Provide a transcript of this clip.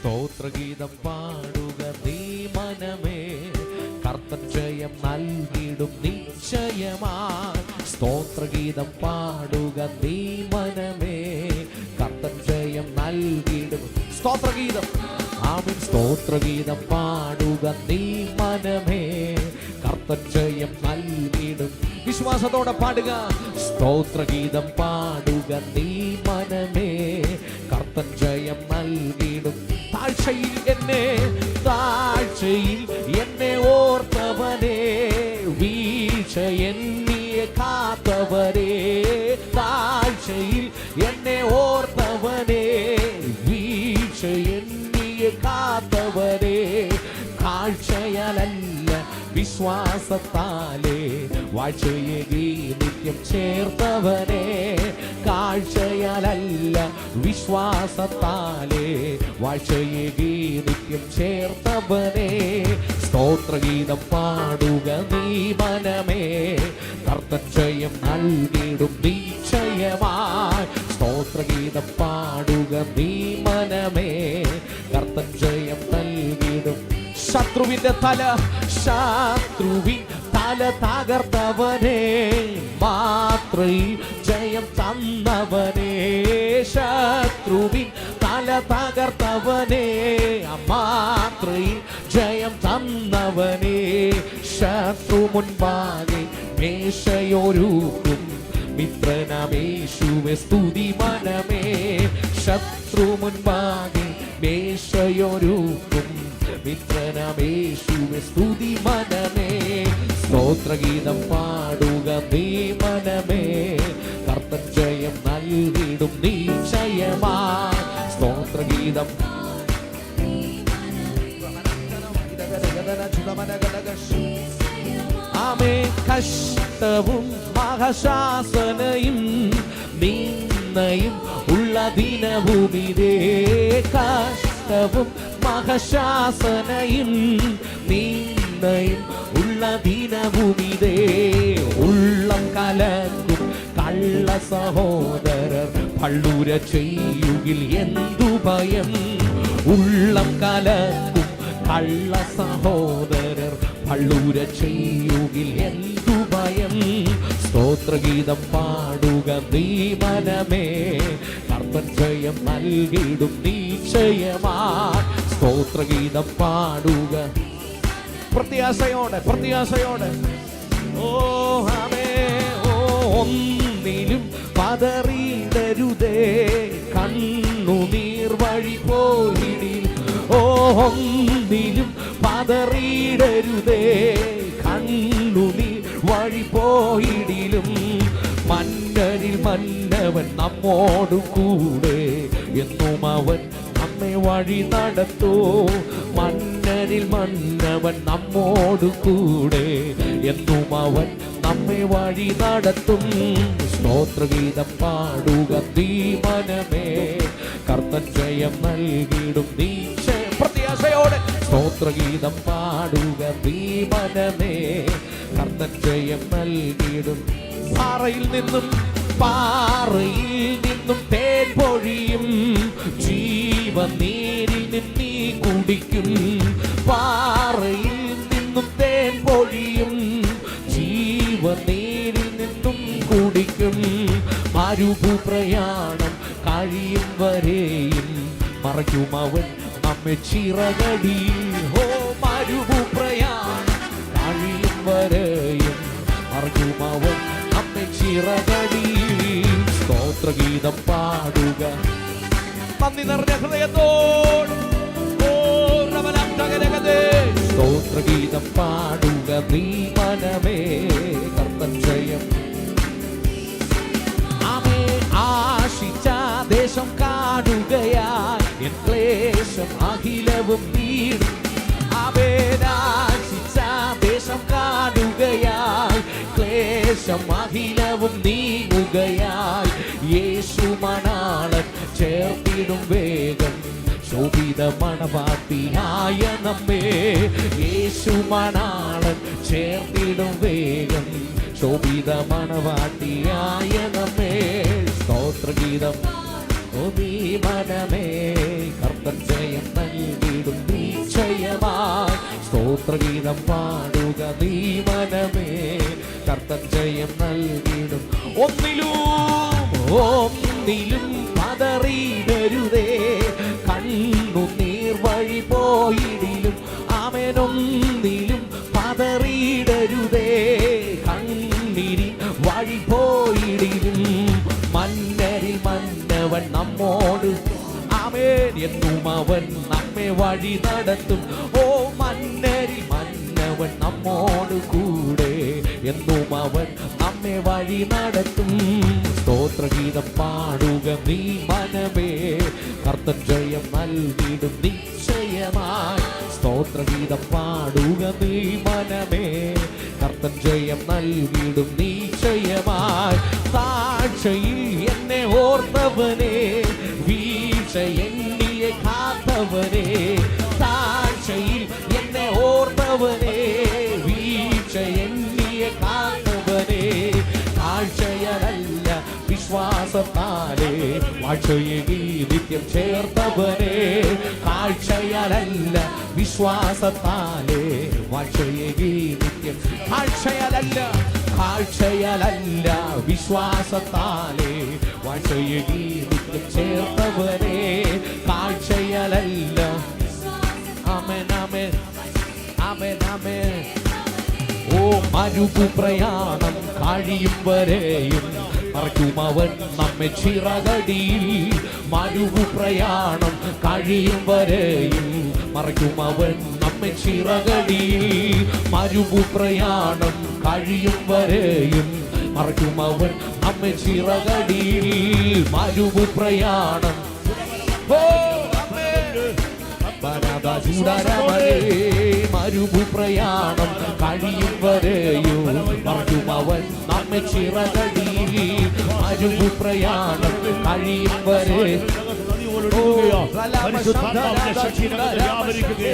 സ്തോത്രഗീതം പാടുക നീ മനമേ. കർത്തൻ ജയം നൽകിടും നിശ്ചയമാ. സ്തോത്രഗീതം പാടുക നീ മനമേ. കർത്തൻ ജയം നൽകിടും സ്തോത്രഗീതം. ആമിൻ. സ്തോത്രഗീതം പാടുക നീ മനമേ. കർത്തൻ ജയം നൽകിടും വിശ്വാസത്തോടെ പാടുക. സ്തോത്രഗീതം പാടുക നീ മനമേ. വിശ്വാസത്താലേ വാഴ്ചയെ നിത്യം ചേർത്തവനെ കാഴ്ചയാലല്ല വിശ്വാസത്താലേ വാഴ്ചയെ നിത്യം ചേർത്തവനെ. സ്തോത്രഗീതം പാടുക നീ മനമേ കർത്തൻ ജയം നൽകിടും നിശ്ചയമായി സ്തോത്രഗീതം പാടുക നീ മനമേ ശത്രുവിന്റെ തല ശത്രുവിൻ തല തകർത്തവനെ മാത്ര ജയം തന്നവനെ ശത്രുവിൻ തല തകർത്തവനെ മാത്ര ജയം തന്നവനെ ശത്രു മുൻപാകെ മേശയൊരുക്കും മിത്രനമേശുവെ സ്തുതി മനമേ ശത്രു മുൻപാകെ മേശയൊരുക്കും മിത്രനമേശുവെ സ്തുതി മനമേ. സ്തോത്രഗീതം പാടുക നീ മനമേ. കർത്തൻ ജയം നൽകിടും നീ ജയമാ സ്തോത്രഗീതം ആമേ കഷ്ടവും മഹശാസനയും നിന്നയും ഉള്ള ദിനഭൂമിരേ കഷ്ടവും മഹശാസനയും നീന്തയും ഉള്ള ദിനഭൂമിതേ ഉള്ളം കലക്കും കള്ള സഹോദരർ പള്ളൂര ചെയ്യുകിൽ എന്തു ഭയം? ഉള്ളം കലക്കും കള്ള സഹോദരർ പള്ളൂര ചെയ്യുകിൽ എന്തു ഭയം? സ്തോത്രഗീതം പാടുക നീ മനമേ. കർമ്മജയം നൽകിയിടും നീ സ്തോത്രഗീതം പാടുക പ്രത്യാശയോടെ പ്രത്യാശയോടെ. ഓ ആമേ ഓ ഒന്നിലും പതറിതരുതേ കണ്ണുനീർ വഴി പോയിടിൽ. ഓ ഒന്നിലും പതറിയിടരുതേ. കണ്ണുനീർ വഴി പോയിടിലും. മന്നരിൽ മന്നവൻ നമ്മോടു കൂടെ എന്നും അവൻ നമ്മെ വഴി നടത്തൂ. മന്നരിൽ മന്നവൻ നമ്മോടു കൂടെ. എന്നും അവൻ നമ്മെ വഴി നടത്തും. സ്തോത്രഗീതം പാടുക തീമനമേ കർത്തൻ ജയം നൽകിടും നീ പ്രത്യാശയോടെ സ്തോത്രഗീതം പാടുക തീമനമേ കർത്തൻ ജയം നൽകിടും പാറയിൽ നിന്നും പാറയിൽ നിന്നും തേൻ പൊഴിയും. ജീവനീരിൽ നിന്നീ കുടിക്കും. പാറയിൽ നിന്നും തേൻ പൊഴിയും. ജീവനീരിൽ നിന്നും കുടിക്കും. മരുഭു പ്രയാണം കഴിയും വരെയും. മറയ്ക്കും അവൻ നമ്മെ ചിറകടി ഹോ മരുഭു പ്രയാണം കഴിയും വരെയും. മറയ്ക്കും അവൻ നമ്മെ ചിറകടി സ്തോത്രഗീതം പാടുക. നന്ദി നിറഞ്ഞ ഹൃദയത്തോട്. സ്തോത്രഗീതം പാടുക നീ മനമേ കർത്തൻ ജയം. ആമേ ആശിച്ച ദേശം കാണുകയാൽ എൻ ക്ലേശം അഖിലവും നീടും. ആശിച്ച ദേശം കാണുകയാൽ ക്ലേശം അഖിലവും നീങ്ങുകയാൽ യേശു മണാളൻ ചേർത്തിടും വേഗം. ശോഭിത മണവാത്തിയായ നമ്മേ യേശു മണാളൻ ചേർത്തിടും വേഗം. ശോഭിത മണവാട്ടിയായ നമ്മേ സ്തോത്രഗീതം കർത്ത കർത്തൻ ജയം നൽകിടും നിശ്ചയമായി സ്തോത്രഗീതം പാടുക നീ മനമേ കർത്തൻ ജയം നൽകിടും. ഒന്നിലും ഒന്നിലും പതറിയിടരുതേ കണ്ണു നീർ വഴി പോയിടിലും അവനൊന്നിലും പതറിയിടരുതേ. കണ്ണിരി വഴി പോയിടിലും മന്നരിൽ മന്നവൻ നമ്മോട് ആമേൻ എന്നും അവൻ നമ്മെ വഴി നടത്തും. ഓ മന്നരിൽ മന്നവൻ നമ്മോട് കൂടെ എന്നും അവൻ നമ്മെ വഴി നടത്തും. സ്തോത്രഗീതം പാടുക നീ മനമേ. കർത്തൻ ജയം നൽകിയിടും നിശ്ചയമായി. സ്തോത്രഗീതം പാടുക നീ മനമേ. കർത്തൻ ജയം നൽകിയിടും നിശ്ചയമായി. താഴ്ചയിൽ എന്നെ ഓർത്തവനെ. വീഴ്ച എണ്ണിയെ കാത്തവനെ. താഴ്ചയിൽ എന്നെ ഓർത്തവനെ. വീഴ്ച എണ്ണിയെ കാത്തവനെ വിശ്വാസത്താലേ വാഴ്ചയെ നിത്യം ചേർത്തവനെ കാഴ്ചയാലല്ല വിശ്വാസത്താലേ വാഴ്ചയെ നിത്യം കാഴ്ചയാലല്ല കാഴ്ചയാലല്ല വിശ്വാസത്താലേ വാഴ്ചയെ നിത്യം ചേർത്തവനെ കാഴ്ചയാലല്ല. ഓ മരുപ്രയാണം കഴിയും വരെയും മറക്കും അവൻ നമ്മെ ചിറകടിയിൽ. മരുവു പ്രയാണം കഴിയും വരെയും. മറയ്ക്കുമവൻ നമ്മെ ചിറകടിയിൽ. മരുവു പ്രയാണം കഴിയും വരെയും. മറയ്ക്കുമവൻ നമ്മെ ചിറകടിയിൽ. മരുവു പ്രയാണം. മരുഭു പ്രയാണം കഴിയും വരെയോ. അവൻ നമ്മെ ചിറകടിയിൽ. മരുഭു പ്രയാണം കഴിയും വരെ. പരിശുദ്ധാത്മാവിന്റെ ശക്തി വ്യാപരിക്കുകയാണ്.